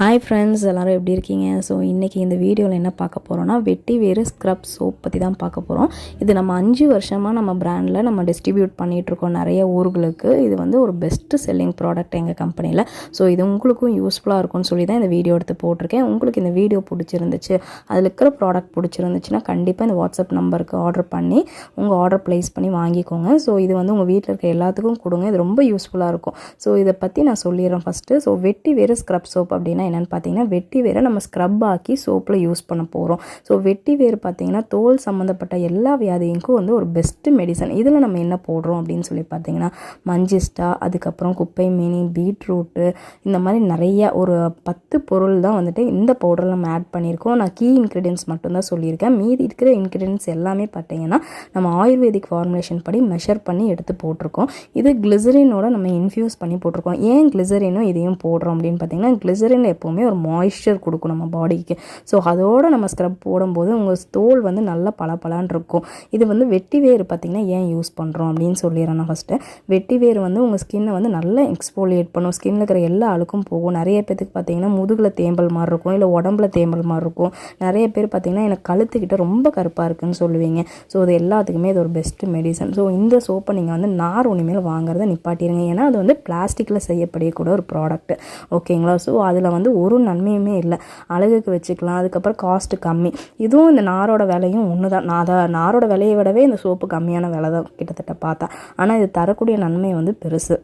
Hi friends எல்லோரும் எப்படி இருக்கீங்க? ஸோ இன்றைக்கி இந்த வீடியோவில் என்ன பார்க்க போகிறோம்னா வெட்டி வேறு ஸ்க்ரப் சோப் பற்றி தான் பார்க்க போகிறோம் இது நம்ம அஞ்சு வருஷமாக நம்ம ப்ராண்டில் நம்ம டிஸ்ட்ரிபியூட் பண்ணிகிட்ருக்கோம் நிறைய ஊர்களுக்கு. இது வந்து ஒரு பெஸ்ட்டு செல்லிங் ப்ராடக்ட் எங்கள் கம்பெனியில் ஸோ இது உங்களுக்கும் யூஸ்ஃபுல்லாக இருக்கும்னு சொல்லி தான் இந்த வீடியோ எடுத்து போட்டிருக்கேன். உங்களுக்கு இந்த வீடியோ பிடிச்சிருந்துச்சு அதில் இருக்கிற ப்ராடக்ட் பிடிச்சிருந்துச்சுன்னா கண்டிப்பாக இந்த வாட்ஸ்அப் நம்பருக்கு ஆர்டர் பண்ணி உங்கள் ஆர்டர் ப்ளேஸ் பண்ணி வாங்கிக்கோங்க. ஸோ இது வந்து உங்கள் வீட்டில் இருக்க எல்லாத்துக்கும் கொடுங்க. இது ரொம்ப யூஸ்ஃபுல்லாக இருக்கும். ஸோ இதை பற்றி நான் சொல்லிடுறேன் ஃபஸ்ட்டு ஸோ வெட்டி வேறு ஸ்க்ரப் சோப் அப்படின்னா என்னென்னு பார்த்தீங்கன்னா வெட்டி வேரை நம்ம ஸ்க்ரப் ஆக்கி சோப்பில் யூஸ் பண்ண போகிறோம் ஸோ வெட்டி வேர் பார்த்தீங்கன்னா தோல் சம்மந்தப்பட்ட எல்லா வியாதிக்கும் வந்து ஒரு பெஸ்ட்டு மெடிசன் இதில் நம்ம என்ன போடுறோம் அப்படின்னு சொல்லி பார்த்தீங்கன்னா மஞ்சிஸ்டா அதுக்கப்புறம் குப்பை மீனி பீட்ரூட்டு இந்த மாதிரி நிறைய ஒரு பத்து பொருள் தான் வந்துட்டு இந்த பவுடரில் நம்ம ஆட் பண்ணியிருக்கோம். நான் கீ இன்க்ரீடியன்ஸ் மட்டும்தான் சொல்லியிருக்கேன். மீதி இருக்கிற இன்க்ரீடியன்ஸ் எல்லாமே பார்த்தீங்கன்னா நம்ம ஆயுர்வேதிக் ஃபார்முலேஷன் படி மெஷர் பண்ணி எடுத்து போட்டிருக்கோம். இது கிளிசரினோட நம்ம இன்ஃப்யூஸ் பண்ணி போட்டிருக்கோம். ஏன் கிளிசரினும் இதையும் போடுறோம் அப்படின்னு பார்த்தீங்கன்னா கிளிசரின் எப்போவுமே ஒரு மாய்ஸ்சர் கொடுக்கும் நம்ம பாடிக்கு ஸோ அதோடு நம்ம ஸ்க்ரப் போடும்போது உங்கள் தோல் வந்து நல்லா பளபளன்னு இருக்கும். இது வந்து வெட்டி வேர் பார்த்திங்கன்னா ஏன் யூஸ் பண்ணுறோம் அப்படின்னு சொல்லிடுறேன் நான் ஃபஸ்ட்டு வெட்டி வேர் வந்து உங்கள் ஸ்கின்னை வந்து நல்லா எக்ஸ்போலியேட் பண்ணும். ஸ்கின்னில் இருக்கிற எல்லா அழுக்கும் போகும். நிறைய பேத்துக்கு பார்த்திங்கன்னா முதுகில் தேம்பல் மாதிரி இருக்கும். இல்லை உடம்புல தேம்பல் மாதிரி இருக்கும். நிறைய பேர் பார்த்திங்கன்னா எனக்கு கழுத்துக்கிட்ட ரொம்ப கருப்பாக இருக்குன்னு சொல்லுவீங்க. ஸோ அது எல்லாத்துக்குமே இது ஒரு பெஸ்ட்டு மெடிசன் ஸோ இந்த சோப்பை நீங்கள் வந்து நார் ஒன்றுமேல் வாங்குறத நிப்பாட்டிடுங்க ஏன்னா அது வந்து பிளாஸ்டிக்கில் செய்யப்படக்கூடிய ஒரு ப்ராடக்ட் ஓகேங்களா ஸோ அதில் வந்து வந்து ஒரு நன்மையுமே இல்லை. அழகுக்கு வச்சுக்கலாம் அதுக்கப்புறம் காஸ்ட்டு கம்மி. இதுவும் இந்த நாரோட விலையும் ஒன்று தான் நான் அதை நாரோட விலையை விடவே இந்த சோப்பு கம்மியான விலை தான் கிட்டத்தட்ட பார்த்தா ஆனால் இது தரக்கூடிய நன்மை வந்து பெருசு.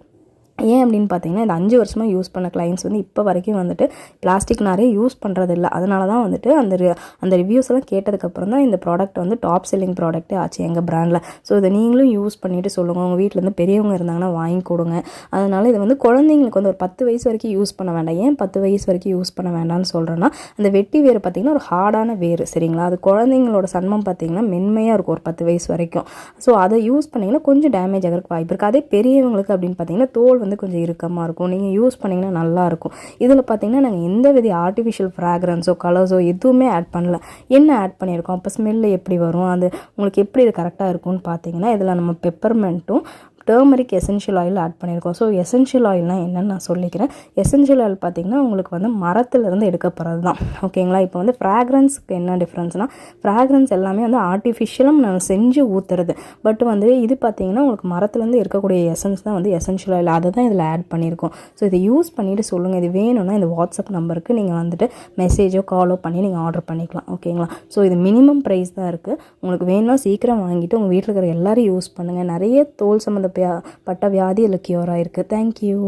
ஏன் அப்படின்னு பார்த்தீங்கன்னா இந்த அஞ்சு வருஷமாக யூஸ் பண்ண கிளைண்ட்ஸ் வந்து இப்போ வரைக்கும் வந்துட்டு பிளாஸ்டிக் நிறைய யூஸ் பண்ணுறது இல்லை அதனால தான் வந்துட்டு அந்த அந்த ரிவ்யூஸ் எல்லாம் கேட்டதுக்கப்புறம் தான் இந்த ப்ராடக்ட் வந்து டாப் செல்லிங் ப்ராடக்ட்டே ஆச்சு எங்கள் ப்ராண்டில் ஸோ இதை நீங்களும் யூஸ் பண்ணிவிட்டு சொல்லுங்கள் உங்கள் வீட்டிலேருந்து பெரியவங்க இருந்தாங்கன்னா வாங்கி கொடுங்க. அதனால் இது வந்து குழந்தைங்களுக்கு வந்து ஒரு பத்து வயசு வரைக்கும் யூஸ் பண்ண வேண்டாம். ஏன் பத்து வயசு வரைக்கும் யூஸ் பண்ண வேண்டாம்னு சொல்கிறேன்னா அந்த வெட்டி வேறு பார்த்திங்கன்னா ஒரு ஹார்டான வேறு சரிங்களா? அது குழந்தைங்களோட சன்மம் பார்த்திங்கன்னா மென்மையாக இருக்கும் ஒரு பத்து வயசு வரைக்கும். ஸோ அதை யூஸ் பண்ணிங்கன்னா கொஞ்சம் டேமேஜ் ஆகிறதுக்கு வாய்ப்பு இருக்குது அதே பெரியவங்களுக்கு அப்படின்னு பார்த்தீங்கன்னா தோல் வந்து கொஞ்சம் இறுக்கமாக இருக்கும். நீங்கள் யூஸ் பண்ணிங்கன்னா நல்லாயிருக்கும் இதில் பார்த்தீங்கன்னா நாங்கள் எந்த வித ஆர்டிஃபிஷியல் ஃப்ராக்ரன்ஸோ கலர்ஸோ எதுவுமே ஆட் பண்ணல. என்ன ஆட் பண்ணியிருக்கோம்? அப்போ ஸ்மெல்லு எப்படி வரும்? அது உங்களுக்கு எப்படி இது கரெக்டாக இருக்கும்னு பார்த்தீங்கன்னா இதில் நம்ம பெப்பர்மெண்ட்டும் டேர்மரிக் எசென்ஷியல் ஆயில் ஆட் பண்ணியிருக்கோம். ஸோ எசென்ஷியல் ஆயில்னால் என்னென்னு நான் சொல்லிக்கிறேன். எசென்ஷியல் ஆயில் பார்த்திங்கன்னா உங்களுக்கு வந்து மரத்துலேருந்து எடுக்கப்படுறது தான். ஓகேங்களா இப்போ வந்து ஃப்ராக்ரன்ஸுக்கு என்ன டிஃப்ரென்ஸ்னால் ஃப்ராக்ரன்ஸ் எல்லாமே வந்து ஆர்டிஃபிஷியலும் நம்ம செஞ்சு ஊற்றுறது பட் வந்து இது பார்த்திங்கன்னா உங்களுக்கு மரத்துலேருந்து இருக்கக்கூடிய எசன்ஸ் தான் வந்து எசென்ஷியல் ஆயில். அதை தான் இதில் ஆட் பண்ணியிருக்கோம். ஸோ இதை யூஸ் பண்ணிவிட்டு சொல்லுங்கள் இது வேணும்னா இந்த வாட்ஸ்அப் நம்பருக்கு நீங்கள் வந்துட்டு மெசேஜோ காலோ பண்ணி நீங்கள் ஆர்டர் பண்ணிக்கலாம். ஓகேங்களா ஸோ இது மினிமம் ப்ரைஸ் தான் இருக்குது உங்களுக்கு வேணும்னா சீக்கிரம் வாங்கிட்டு உங்கள் வீட்டில் இருக்கிற எல்லோரும் யூஸ் பண்ணுங்கள் நிறைய தோல் சம்மந்த பட்ட வியாதி இல்லை க்யூர் ஆகிருக்கு தேங்க்யூ